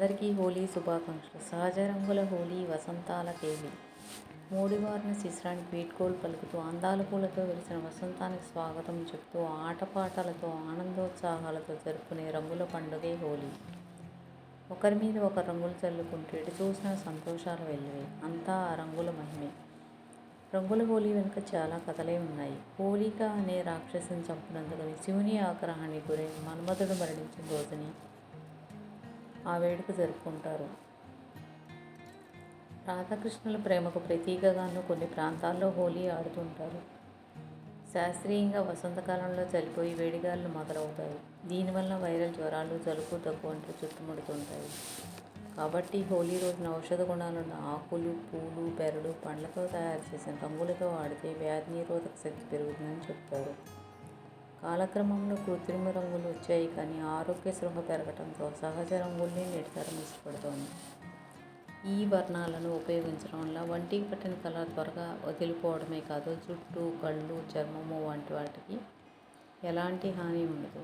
అందరికీ హోలీ శుభాకాంక్షలు. సహజ రంగుల హోలీ వసంతాల తేలి మూడివారిన శిశిరానికి వీడ్కోలు పలుకుతూ అందాల పూలతో వెలిసిన వసంతానికి స్వాగతం చెప్తూ ఆటపాటలతో ఆనందోత్సాహాలతో జరుపుకునే రంగుల పండుగే హోలీ. ఒకరి మీద ఒక రంగులు చల్లుకుంటూ ఎటు చూసిన సంతోషాలు వెళ్ళివే అంతా ఆ రంగుల మహిమే. రంగుల హోలీ వెనుక చాలా కథలే ఉన్నాయి. హోలిక అనే రాక్షసుని చంపినందుకని శివుని ఆగ్రహానికి గురై మన్మథుడు మరణించిన రోజుని ఆ వేడుక జరుపుకుంటారు. రాధాకృష్ణుల ప్రేమకు ప్రతీకగాను కొన్ని ప్రాంతాల్లో హోలీ ఆడుతుంటారు. శాస్త్రీయంగా వసంతకాలంలో చలిపోయి వేడిగాలు మొదలవుతాయి. దీనివల్ల వైరల్ జ్వరాలు జలుబు దగ్గు వంటి చుట్టుముడుతుంటాయి కాబట్టి హోలీ రోజున ఔషధ గుణాలున్న ఆకులు పూలు బెరడు పండ్లతో తయారు చేసిన రంగులతో ఆడితే వ్యాధి నిరోధక శక్తి పెరుగుతుందని చెప్తారు. కాలక్రమంలో కృత్రిమ రంగులు వచ్చాయి కానీ ఆరోగ్య స్పృహ పెరగడంతో సహజ రంగుల్ని నిర్ధారించబడుతోంది ఈ వర్ణాలను ఉపయోగించడం వల్ల వంటికి పట్టిన కలర్ త్వరగా వదిలిపోవడమే కాదు జుట్టు కళ్ళు చర్మము వంటి వాటికి ఎలాంటి హాని ఉండదు.